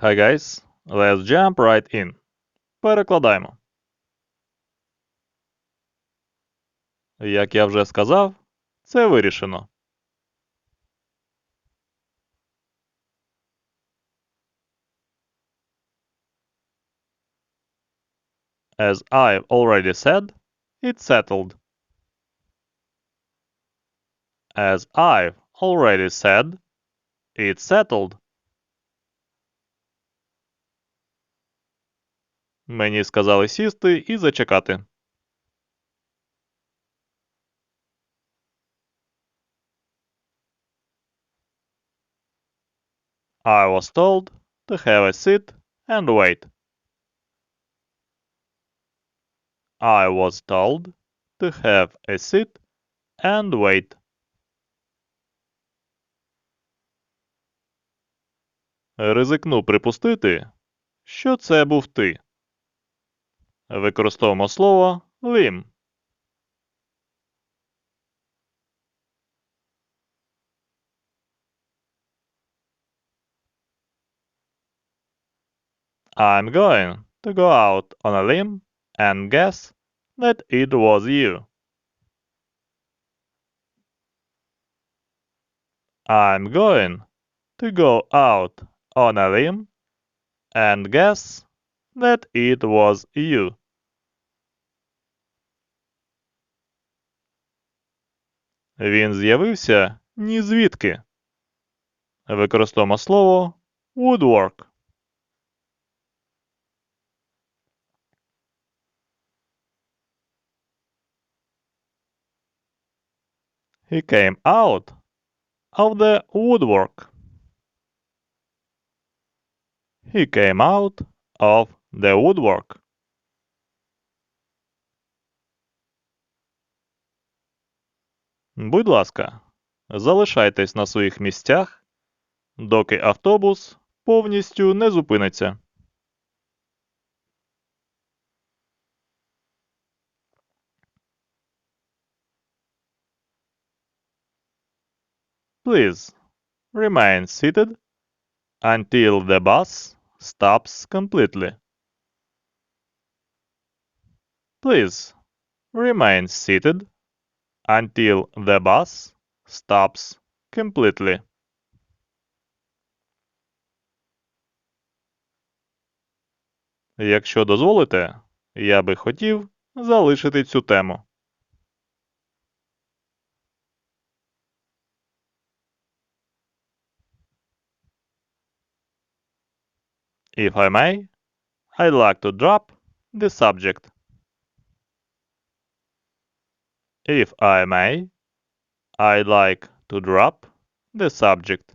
Hi guys, let's jump right in. Перекладаємо. Як я вже сказав, це вирішено. As I've already said, it's settled. As I've already said, it's settled. Мені сказали сісти і зачекати. I was told to have a seat and wait. I was told to have a seat and wait. Ризикну припустити, що це був ти. Використовуємо слово Lim. I'm going to go out on a limb and guess that it was you. I'm going to go out on a limb and guess that it was you. Він з'явився ні звідки. Використовуємо слово woodwork. He came out of the woodwork. He came out of the woodwork. Будь ласка, залишайтесь на своїх місцях, доки автобус повністю не зупиниться. Please remain seated until the bus stops completely. Please remain seated until the bus stops completely. Якщо дозволите, я би хотів залишити цю тему. If I may, I'd like to drop the subject. If I may, I'd like to drop the subject.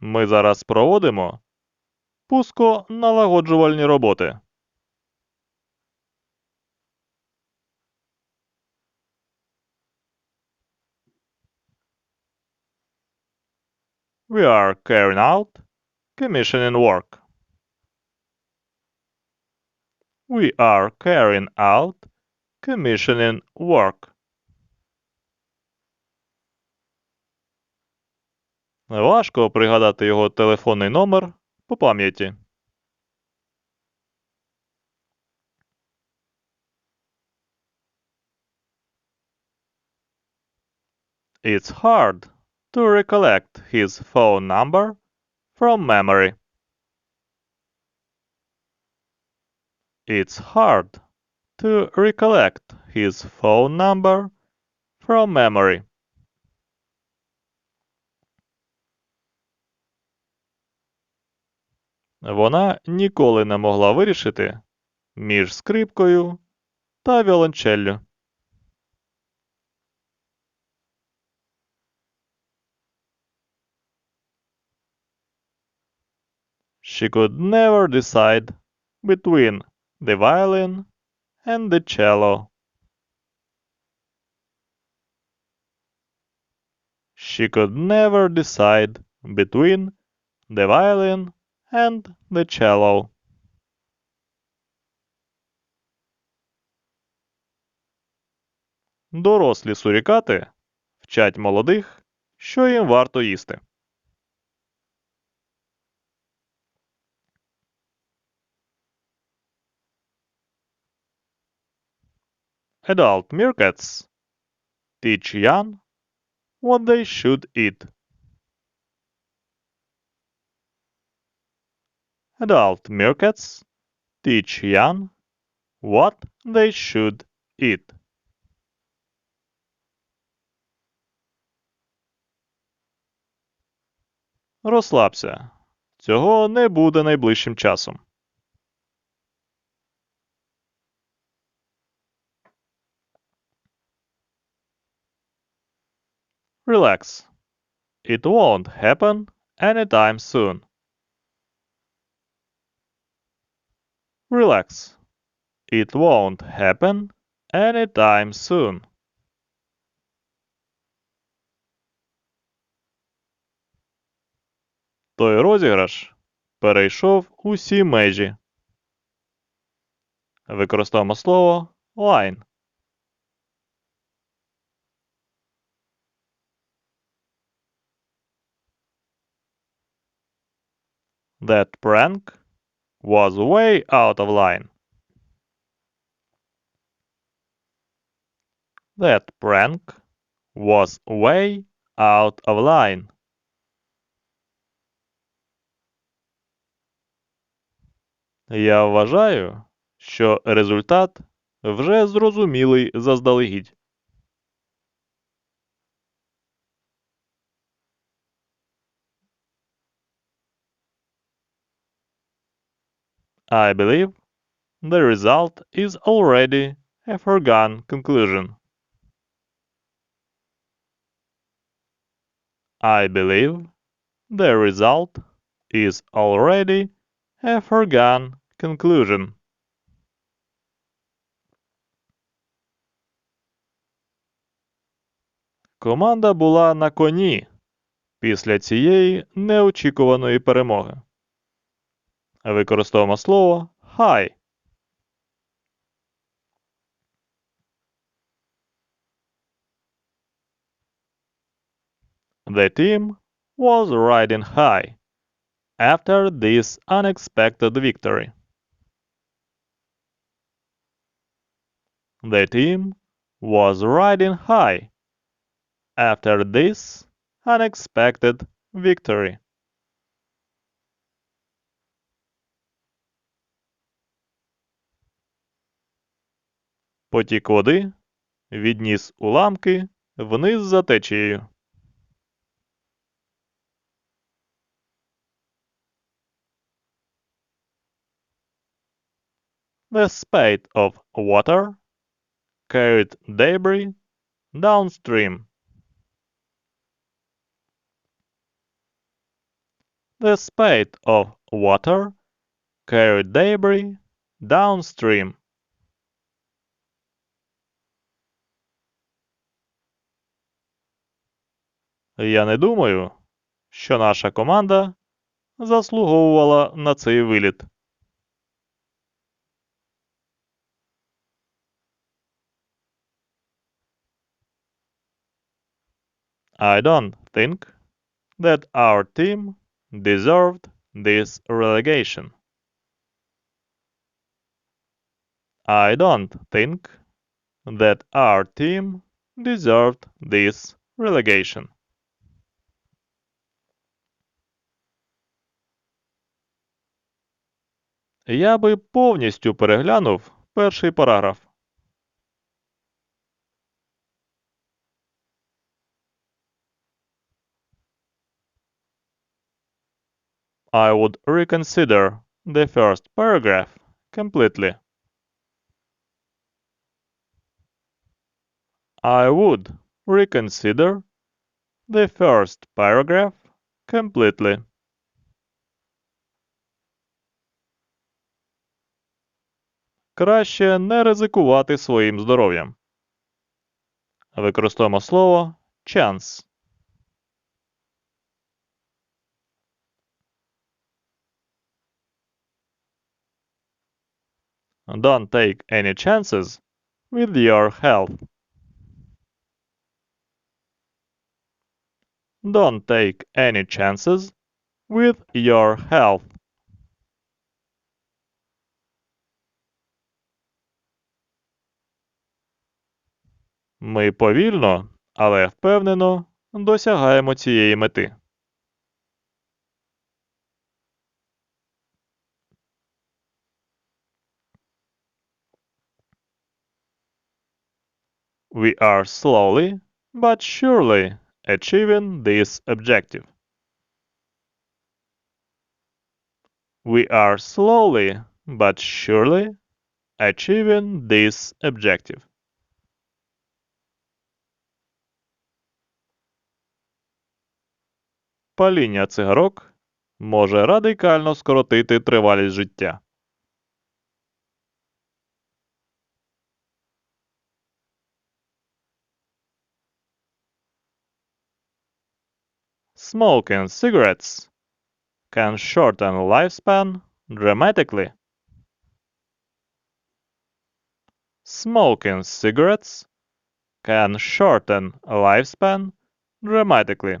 Ми зараз проводимо пусконалагоджувальні роботи. We are carrying out commissioning work. We are carrying out commissioning work. Важко пригадати його телефонний номер по пам'яті. It's hard to recollect his phone number from memory. It's hard to recollect his phone number from memory. Вона ніколи не могла вирішити між скрипкою та віолончеллю. She could never decide between the violin and the cello. She could never decide between the violin and the cello. Дорослі сурікати вчать молодих, що їм варто їсти. Adult meerkats teach young what they should eat. Adult meerkats teach young what they should eat. Розслабся. Цього не буде найближчим часом. Relax. It won't happen anytime soon. Relax. It won't happen anytime soon. Той розіграш перейшов усі межі. Використовуємо слово line. That prank was way out of line. That prank was way out of line. Я вважаю, що результат вже зрозумілий заздалегідь. I believe the result is already a foregone conclusion. I believe the result is already a foregone conclusion. Команда була на коні після цієї неочікуваної перемоги. Використовуємо слово high. The team was riding high after this unexpected victory. The team was riding high after this unexpected victory. Потік води відніс уламки вниз за течією. The spate of water carried debris downstream. The spate of water carried debris downstream. Я не думаю, що наша команда заслуговувала на цей виліт. I don't think that our team deserved this relegation. I don't think that our team deserved this relegation. Я би повністю переглянув перший параграф. I would reconsider the first paragraph completely. I would reconsider the first paragraph completely. Краще не ризикувати своїм здоров'ям. Використовуємо слово chance. Don't take any chances with your health. Don't take any chances with your health. Ми повільно, але впевнено досягаємо цієї мети. We are slowly but surely achieving this objective. We are slowly but surely achieving this objective. Паління цигарок може радикально скоротити тривалість життя. Smoking cigarettes can shorten lifespan dramatically. Smoking cigarettes can shorten lifespan dramatically.